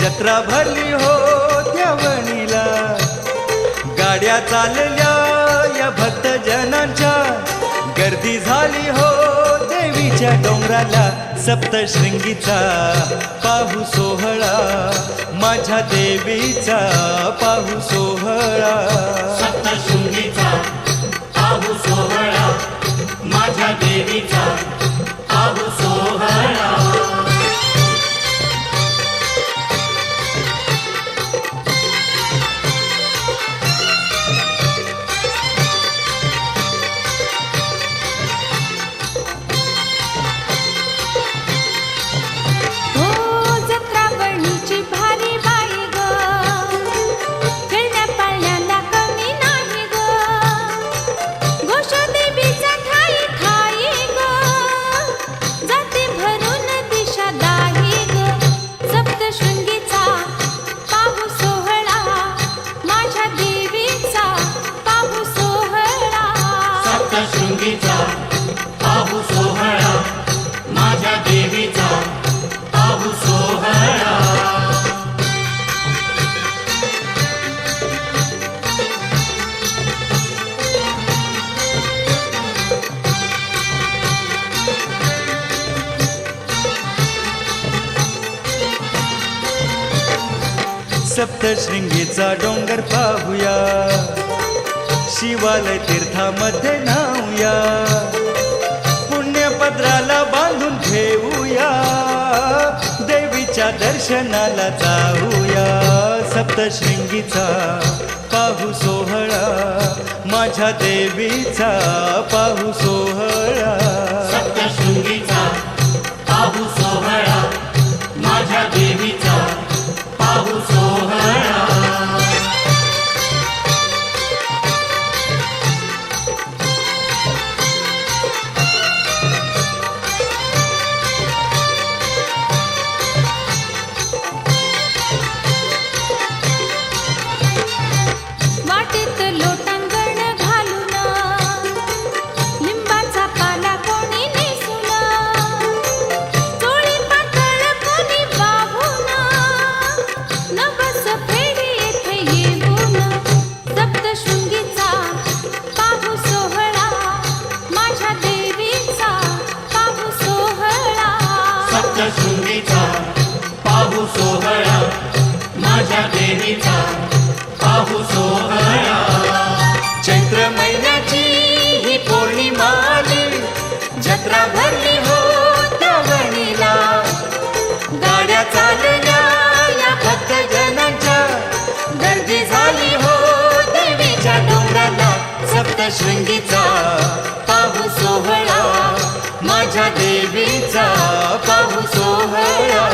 जत्रा भरली हो वणीला गाड्या चालल्या या भक्त जनांच्या गर्दी झाली हो देवीच्या डोंगराला सप्तशृंगीचा पाहू सोहळा. माझ्या देवीचा पाहू सोहळा. सप्तशृंगीचा पाहू सोहळा. माझ्या देवीचा पाहू डोंगर पाहूया. शिवालय तीर्थामध्ये नाहूया पुण्यपत्राला बांधून ठेवूया. देवीच्या दर्शनाला जाऊया. सप्तशृंगीचा पाहू सोहळा. माझ्या देवीचा पाहू सोहळा. सप्तशृंगीचा पाहू सोहळा. माझ्या देवीचा पाहू सोहळा. शृंगीचा पाहू सोहळा माझ्या देवीचा पाहू सोहळा.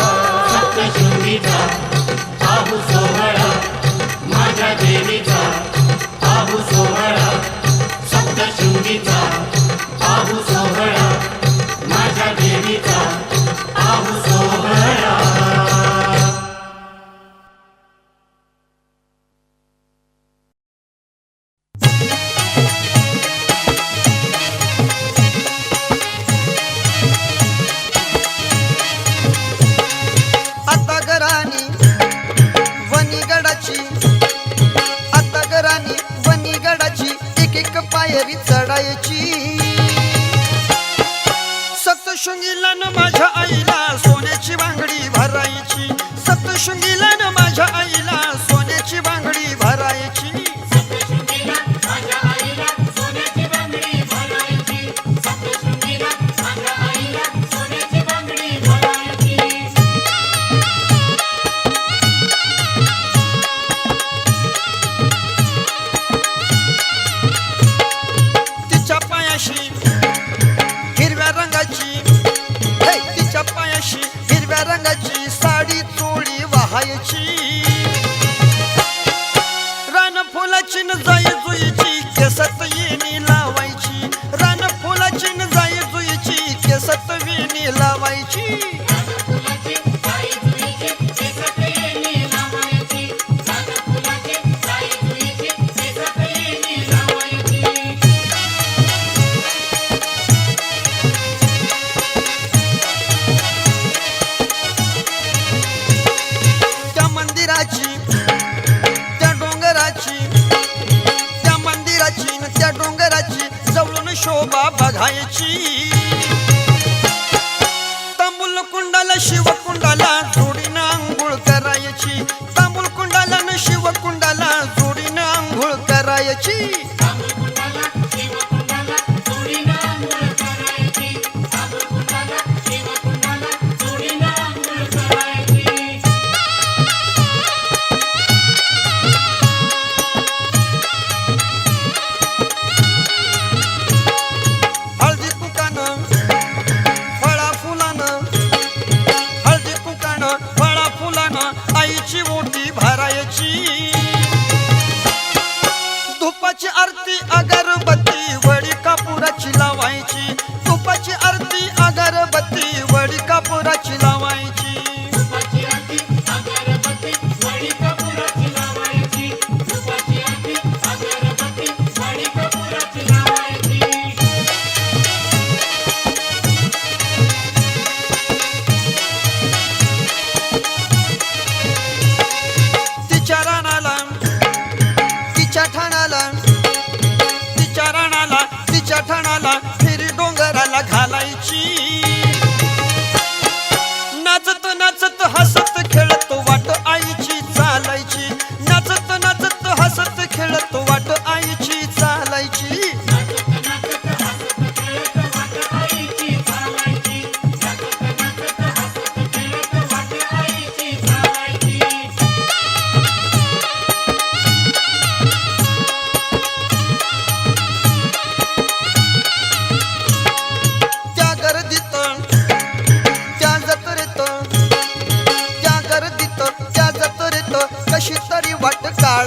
सप्तशृंगीचा पाहू सोहळा माझ्या देवीचा पाहू सोहळा. सप्तशृंगीचा पाहू सोहळा माझ्या देवीचा. सप्तशृंगीला न माझ्या आईला सोन्याची बांगडी भरायची. सप्तशृंगीला পাখি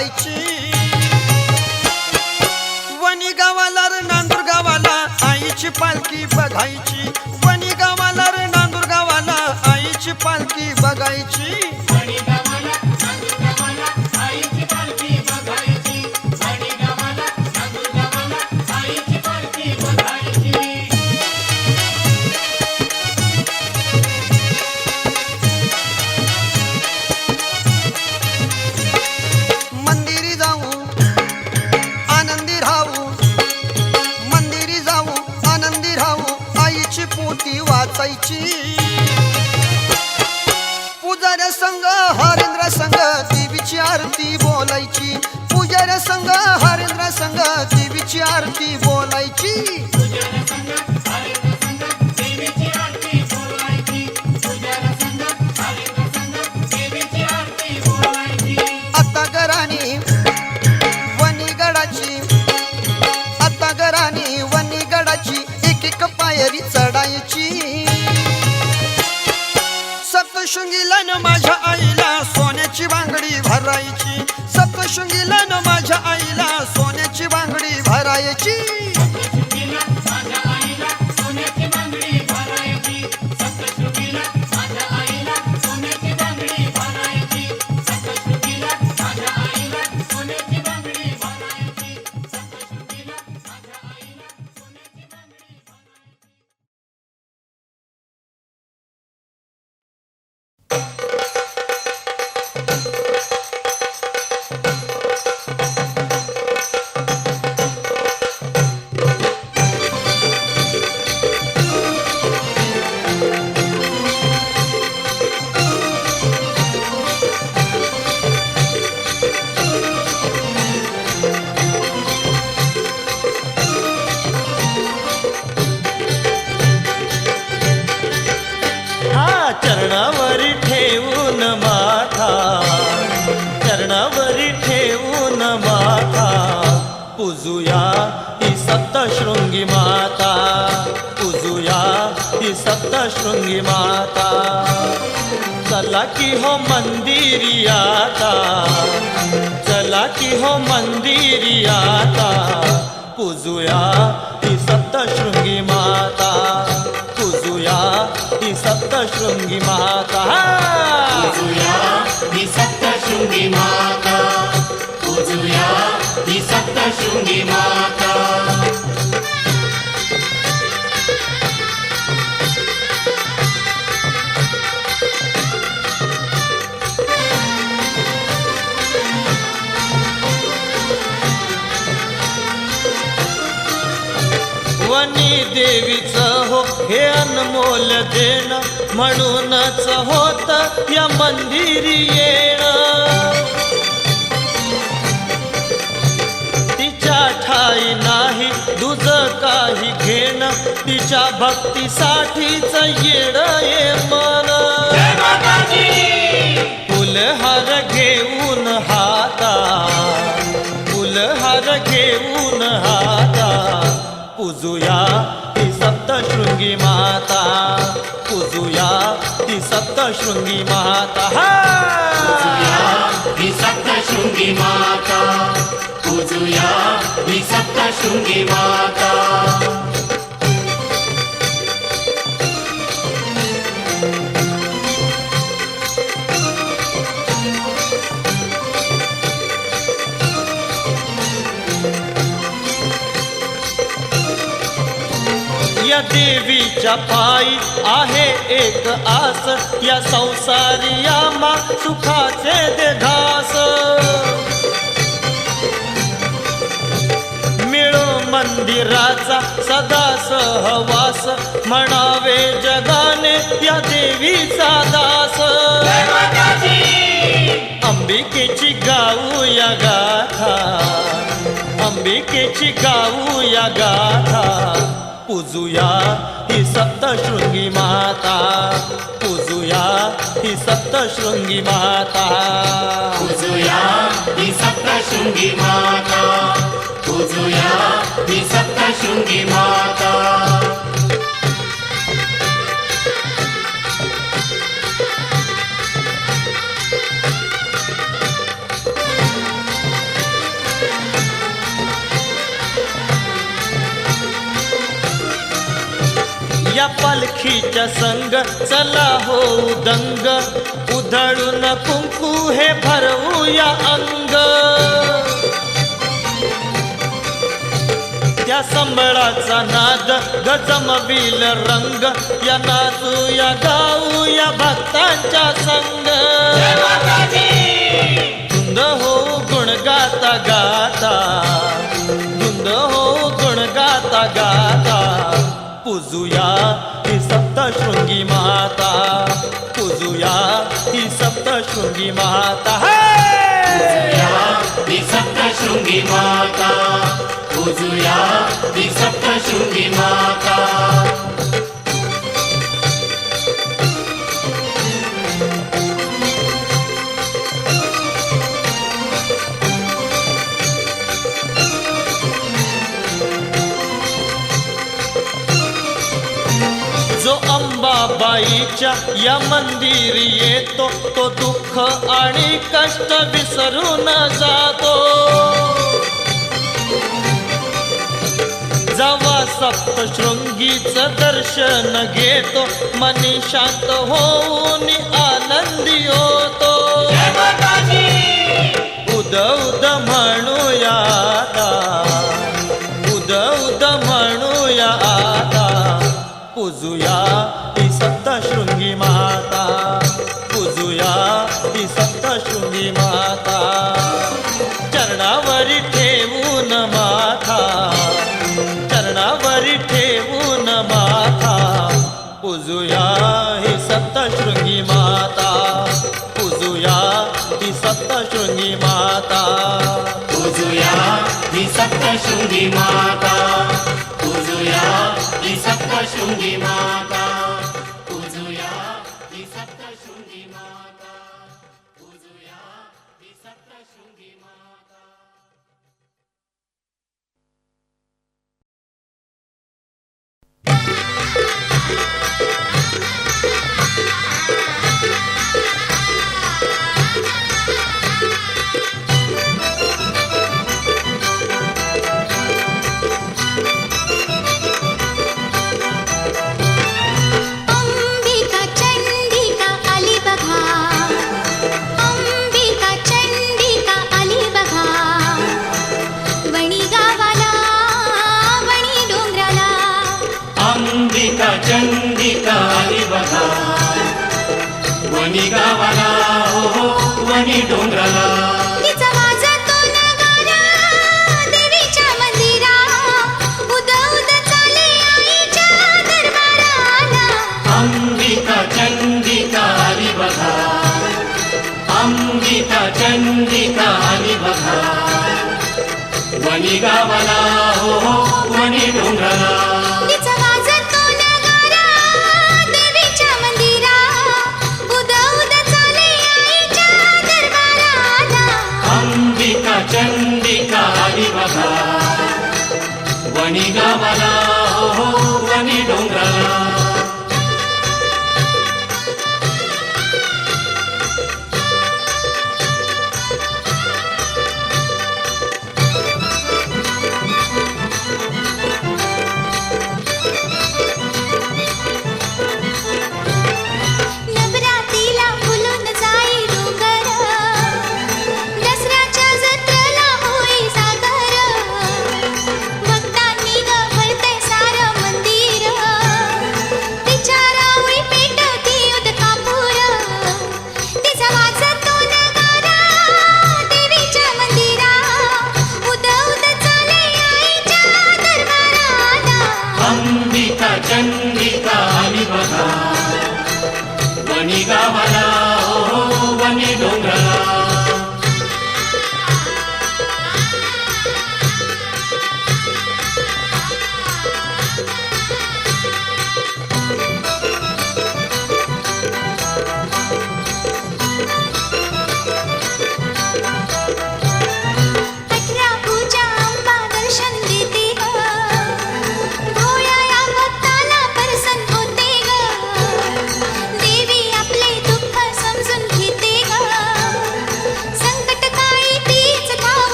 जायची. वणी गावाला नांदूर गावाला आईची पालखी बघायची. आरती बोलायची. पुजाऱ्या संघ हरेंद्र संघ देवीची आरती पूजुया ही सप्तशृंगी माता। पूजुया ही सप्तशृंगी माता। चला की हो मंदिरी आता चला की हो मंदिरी आता पूजुया ही सप्तशृंगी माता। पूजुया ही सप्तशृंगी माता। पूजुया ही सप्तशृंगी माता। सप्तशृंगी माता। वनी देवीचं हो हे अनमोल देण म्हणूनच होत या मंदिरी येणं. तिच्या ठाई नाही दुज काही घेणं. तिच्या भक्तीसाठीच येड ये मन. फुलहार घेऊन हाता. फुलहार घेऊन हाता. पूजुया ती सप्तशृंगी माता. पूजुया ती सप्तशृंगी माता. ही! सप्तशृंगी माता. पूजुया ही सप्तशृंगी माता. या देवीच्या पायी आहे एक आस. या संसारी मा सुखाचे दे मंदिराचा सदा सहवास म्हणावे जगाने या देवीचा दास. अंबिकेची गाऊ या गाथा. अंबिकेची गाऊ या गाथा. पूजुया ही सप्तशृंगी माता. पूजुया ही सप्तशृंगी माता. पूजुया ही सप्तशृंगी माता. ही सप्तशृंगी माता. या पालखीच्या संग चला हो दंग उधळून कुंकू हे भरवूया अंग. त्या संबळाचा नाद गजमविल रंग. या नाचूया गाऊया भक्तांच्या संग. धुंद हो गुण गाता गाता. धुंद हो गुण गाता गाता. पूजुया ही सप्तशृंगी माता. पूजुया ही सप्तशृंगी माता. हे! सप्तशृंगी माता. पूजूया ती सप्तशृंगी माता. जो अंबाबाईच्या या मंदिरी येतो तो दुःख आणि कष्ट विसरून जातो. जवा सप्तशृंगीचं दर्शन घेतो मनी शांत होऊन आनंदी होतो. उद उद म्हणूया आता उद उद म्हणूया आता पूजुया सप्तशृंगी माता पूजुया ती सप्तशृंगी माता. पूजूया ती सप्तशृंगी माता पूजूया ती सप्तशृंगी माता. वणी गावाला हो हो वणी डोंगराला उद चाले आईच्या दरबाराला. अंबिका चंडिका आली बघा वणी गावाला हो हो वणी डोंगराला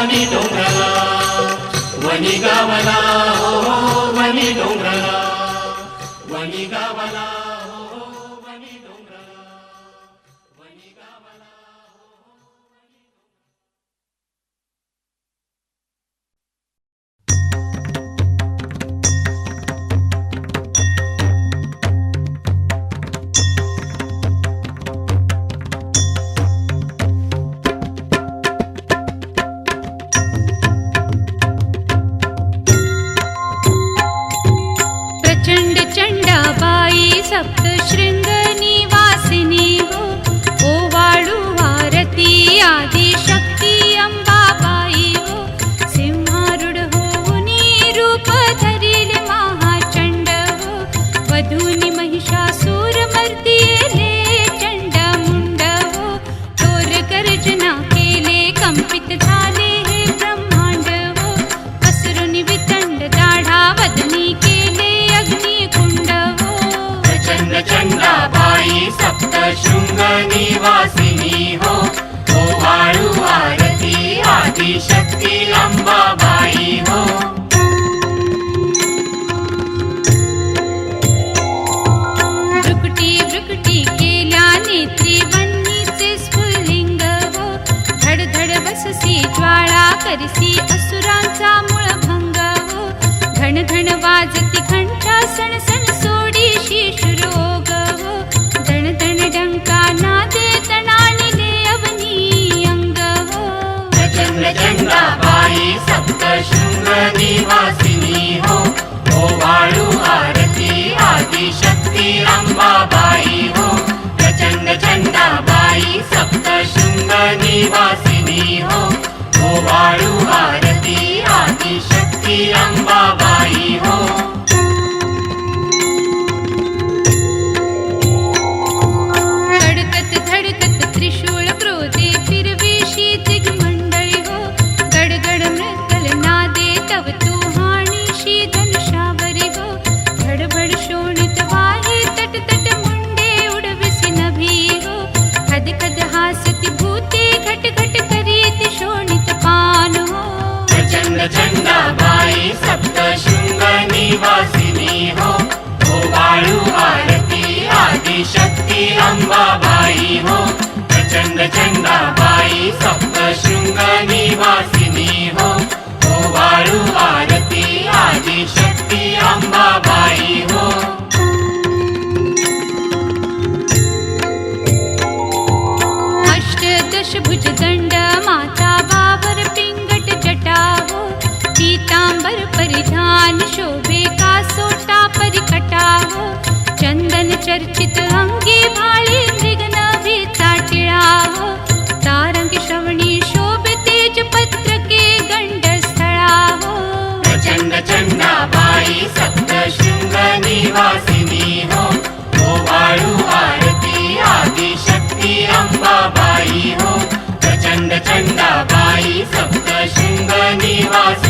वनी डोंगराला वनी गावाला हो वनी डोंगरा धण वाजती घंटा सण सण सोडी शीश रोग हो. धण धन डंका नादे तणाली ने अवनी अंग हो. प्रचंड चंडा बाई सप्त शृंग निवासिनी हो. ओ वाळू आरती आदि शक्ती अंबाबाई हो. प्रचंड चंडा बाई सप्त शृंग निवासिनी हो. ओ वाळू आरती आदि शक्ती माझी अंबाबाई हो. बाई अंबाबाई हो. प्रचंड चंदाबाई सप्तशृंग निवासिनी हो. ओ वाळू आरती आदि शक्ती अंबाबाई हो. अष्टदश भुजदंड माता बाबर पिंगट जटा हो. पीतांबर परिधान शोभ चर्चित अंगी भाळी मृगनभीचा टिळा हो तारंगी श्रवणी शोभ तेज पत्रके गंड स्थळा प्रचंड चंडाबाई सप्तशृंग निवासिनी हो. गोवाळू आरती आदिशक्ती अंबाबाई हो. प्रचंड चंडाबाई सप्तशृंग निवासिनी